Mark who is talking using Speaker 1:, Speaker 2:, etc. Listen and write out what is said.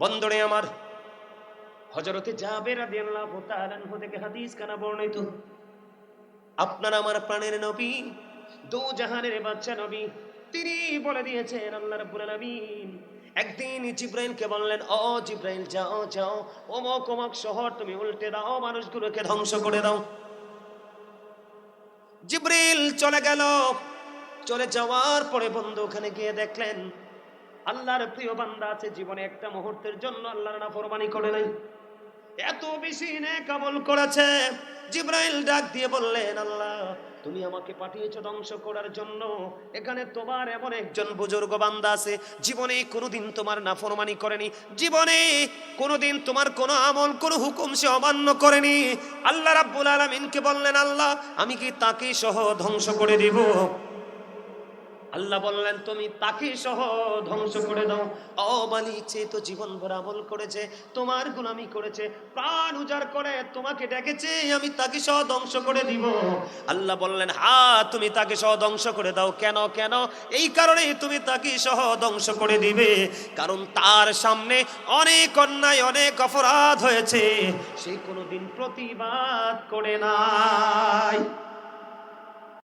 Speaker 1: বন্দরে আমার। হজরতে জাবের থেকে হাদিস কানা বর্ণিত। আপনার আমার প্রাণের নবী দু জাহানের বাচ্চা নবী তিনি বলে দিয়েছেন আল্লাহ রাব্বুল আলামিন। একদিন জিব্রাইলকে বললেন ও জিব্রাইল যাও যাও। অমক অমক শহর তুমি উল্টে দাও মানুষগুলোকে ধ্বংস করে দাও। জিব্রিল চলে গেল। চলে যাওয়ার পরে বন্ধু ওখানে গিয়ে দেখলেন আল্লাহর প্রিয় বান্দা আছে, জীবনে একটা মুহূর্তের জন্য আল্লাহর নাফরমানি করে নাই। এত বেশি নেক আমল করেছে। জিব্রাইল ডাক দিয়ে বললেন, আল্লাহ, তুমি আমাকে পাঠিয়েছো ধ্বংস করার জন্য। এখানে তোমার এমন একজন বুজুর্গ বান্দা আছে, জীবনে কোনোদিন তোমার নাফরমানি করেনি। জীবনে কোনোদিন তোমার কোনো আমল, কোনো হুকুম সে অমান্য করেনি। আল্লাহ রাব্বুল আলামিনকে বললেন, আল্লাহ, আমি কি তাকে সহ ধ্বংস করে দিব? আল্লাহ বললেন, তুমি তাকে সহ ধ্বংস করে দাও। মালিক সে তো জীবন ভর আমল করেছে, তোমার গুলামি করেছে, প্রাণ উজাড় করে, তোমাকে ডেকেছে, আমি তাকে সহ ধ্বংস করে দিব। আল্লাহ বললেন, হা, তুমি তাকে সহ ধ্বংস করে দাও। কেন কেন? এই কারণে তুমি তাকে সহ ধ্বংস করে দিবে। কারণ তার সামনে অনেক অন্যায়, অনেক অপরাধ হয়েছে। সে কোনোদিন প্রতিবাদ করে নাই।